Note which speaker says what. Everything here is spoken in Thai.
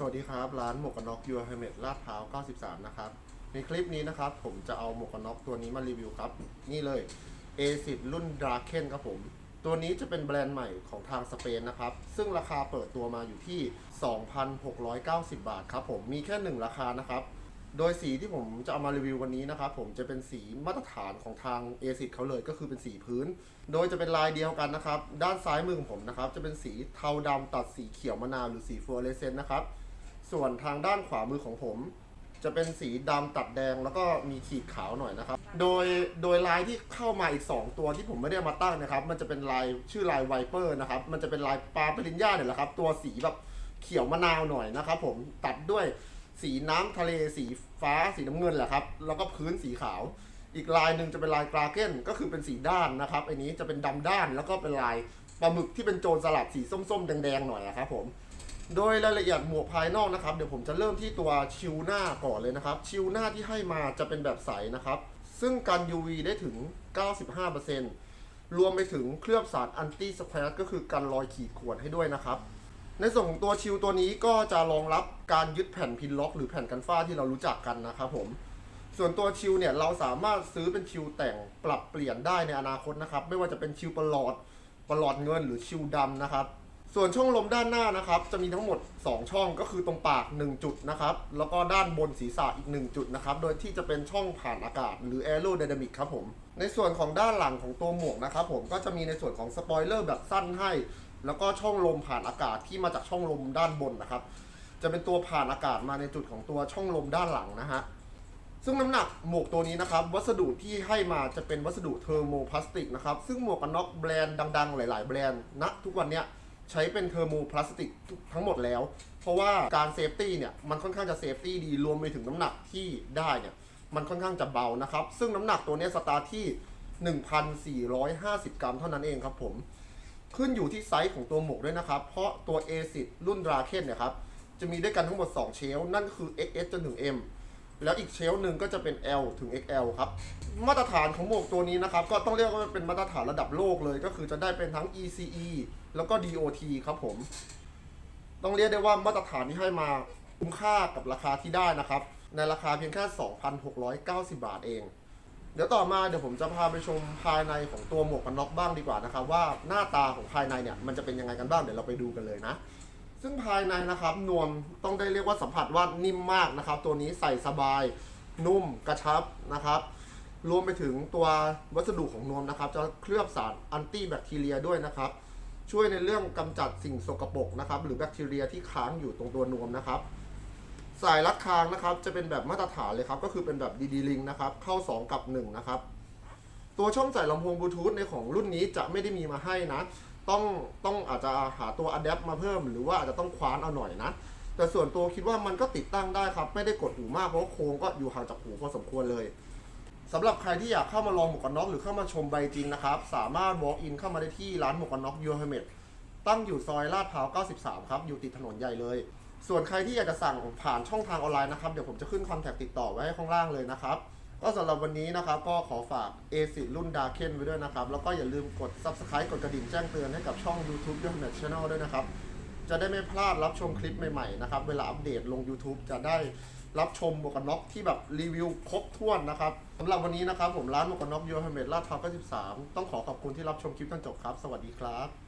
Speaker 1: สวัสดีครับ ร้านหมวกกันน็อกยูเฮเมดลาดพร้าว 93 นะครับ ในคลิปนี้นะครับ ผมจะเอาหมวกกันน็อกตัวนี้มารีวิวครับ นี่เลย A10 รุ่น Draken ครับผม ตัวนี้จะเป็นแบรนด์ใหม่ของทางสเปนนะครับ ซึ่งราคาเปิดตัวมาอยู่ที่ 2,690 บาทครับผม มีแค่หนึ่งราคานะครับ โดยสีที่ผมจะเอามารีวิววันนี้นะครับ ผมจะเป็นสีมาตรฐานของทาง a อเขาเลยก็คือเป็นสีพื้น โดยจะเป็นลายเดียวกันนะครับ ด้านซ้ายมือของผมนะครับ จะเป็นสีเทาดำตัดสีเขียวมะนาวหรือสีฟลูออเรสเซนต์นะครับ ส่วนทางด้านขวามือของผม จะเป็นสีดำตัดแดงแล้วก็มีขีดขาวหน่อยนะครับ โดยโดยลายที่เข้ามาอีก 2 ตัวที่ผมไม่ได้มาตั้งนะครับ มันจะเป็นลายชื่อลายไวเปอร์นะครับ มันจะเป็นลายปลาปริญญาเนี่ยแหละครับ ตัวสีแบบเขียวมะนาวหน่อยนะครับผมตัดด้วยสีน้ำทะเลสีฟ้าสีน้ำเงินแหละครับ แล้วก็พื้นสีขาว อีกลายหนึ่งจะเป็นลายกราเก้นก็คือเป็นสีด้านนะครับอันนี้จะเป็นดำด้านแล้วก็เป็นลายปลาหมึกที่เป็นโจรสลัดสีส้มๆแดงๆหน่อยอะครับผม โดยรายละเอียดหมวกภายนอกนะครับ เดี๋ยวผมจะเริ่มที่ตัวชิวหน้าก่อนเลยนะครับ ชิวหน้าที่ให้มาจะเป็นแบบใสนะครับ ซึ่งกัน UV ได้ถึง 95%รวมไปถึงเคลือบสารอันตี้สแควร์ก็คือกันรอยขีดข่วนให้ด้วยนะครับ ในส่วนของตัวชิวตัวนี้ก็จะรองรับการยึดแผ่นพินล็อก หรือแผ่นกันฝ้าที่เรารู้จักกันนะครับผมส่วนตัวชิวเนี่ยเราสามารถซื้อเป็นชิวแต่งปรับเปลี่ยนได้ในอนาคตนะครับ ไม่ว่าจะเป็นชิวประหลอดประหลอดเงินหรือชิวดำนะครับ ส่วนช่องลมด้านหน้านะครับ จะมีทั้งหมด 2 ช่องก็คือตรงปาก 1 จุดนะครับ แล้วก็ด้านบนศีรษะอีก 1 จุดนะครับ โดยที่จะเป็นช่องผ่านอากาศหรือ aerodynamic ครับผม ในส่วนของด้านหลังของตัวหมวกนะครับผมก็จะมีในส่วนของสปอยเลอร์แบบสั้นให้ แล้วก็ช่องลมผ่านอากาศที่มาจากช่องลมด้านบนนะครับ จะเป็นตัวผ่านอากาศมาในจุดของตัวช่องลมด้านหลังนะฮะซึ่งน้ำหนักหมวกตัวนี้นะครับ วัสดุที่ให้มาจะเป็นวัสดุเทอร์โมพลาสติกนะครับซึ่งหมวกกันน็อกแบรนด์ดัง ๆ หลาย ๆ แบรนด์ณทุกวันเนี้ย ใช้เป็นเทอร์โมพลาสติกทั้งหมดแล้ว เพราะว่าการเซฟตี้เนี่ยมันค่อนข้างจะเซฟตี้ดีรวมไปถึงน้ำหนักที่ได้เนี่ยมันค่อนข้างจะเบานะครับ ซึ่งน้ำหนักตัวนี้สตาร์ทที่ 1,450 กรัมเท่านั้นเองครับผมขึ้นอยู่ที่ไซส์ของตัวหมวกด้วยนะครับ เพราะตัว A10 รุ่น Draken เนี่ยครับจะมีด้วยกันทั้งหมด 2 เชลฟ์นั่นคือ XS จนถึง M แล้วอีกเชลหนึ่งก็จะเป็น L ถึง XL ครับ มาตรฐานของหมวกตัวนี้นะครับ ก็ต้องเรียกว่าเป็นมาตรฐานระดับโลกเลย ก็คือจะได้เป็นทั้ง ECE แล้วก็ DOT ครับผม ต้องเรียกได้ว่ามาตรฐานที่ให้มาคุ้มค่ากับราคาที่ได้นะครับ ในราคาเพียงแค่ 2,690 บาทเอง เดี๋ยวต่อมาเดี๋ยวผมจะพาไปชมภายในของตัวหมวกกันน็อกบ้างดีกว่านะครับ ว่าหน้าตาของภายในเนี่ยมันจะเป็นยังไงกันบ้างเดี๋ยวเราไปดูกันเลยนะ ซึ่งภายในนะครับนวมต้องได้เรียกว่าสัมผัสว่านิ่มมากนะครับ ตัวนี้ใส่สบายนุ่มกระชับนะครับ รวมไปถึงตัววัสดุของนวมนะครับ จะเคลือบสารแอนตี้แบคทีเรียด้วยนะครับ ช่วยในเรื่องกำจัดสิ่งสกปรกนะครับ หรือแบคทีเรียที่ค้างอยู่ตรงตัวนวมนะครับ สายรัดคางนะครับ จะเป็นแบบมาตรฐานเลยครับ ก็คือเป็นแบบดีดีลิงนะครับ เข้า 2 กับ 1 นะครับ ตัวช่องใส่ลำโพงบลูทูธในของรุ่นนี้จะไม่ได้มีมาให้นะ ต้องต้องอาจจะหาตัวอะแดปมาเพิ่ม หรือว่าอาจจะต้องคว้านเอาหน่อยนะ แต่ส่วนตัวคิดว่ามันก็ติดตั้งได้ครับ ไม่ได้กดหูมากเพราะโครงก็อยู่ห่างจากหูพอสมควรเลยสำหรับใครที่อยากเข้ามาลองหมวกกันน็อกหรือเข้ามาชมใบจริงนะครับ สามารถ walk in เข้ามาได้ที่ร้านหมวกกันน็อกยูเฮเมดตั้งอยู่ซอยลาดพร้าว 93 ครับ อยู่ติดถนนใหญ่เลย ส่วนใครที่อยากจะสั่งผ่านช่องทางออนไลน์นะครับ เดี๋ยวผมจะขึ้นคอนแทคติดต่อไว้ให้ข้างล่างเลยนะครับ ก็สำหรับวันนี้นะครับก็ขอฝาก A10 รุ่น Darken ไว้ด้วยนะครับ แล้วก็อย่าลืมกด Subscribe กดกระดิ่งแจ้งเตือนให้กับช่อง YouTube ด้วย Channel ด้วยนะครับ จะได้ไม่พลาดรับชมคลิปใหม่ๆนะครับ เวลาอัปเดตลง YouTube จะได้รับชมหมวกกันน็อกที่แบบรีวิวครบถ้วนนะครับสำหรับวันนี้นะครับผมร้านหมวกกันน็อกยูเฮเมดลาดพร้าว93 ต้องขอขอบคุณที่รับชมคลิปจนจบครับ สวัสดีครับ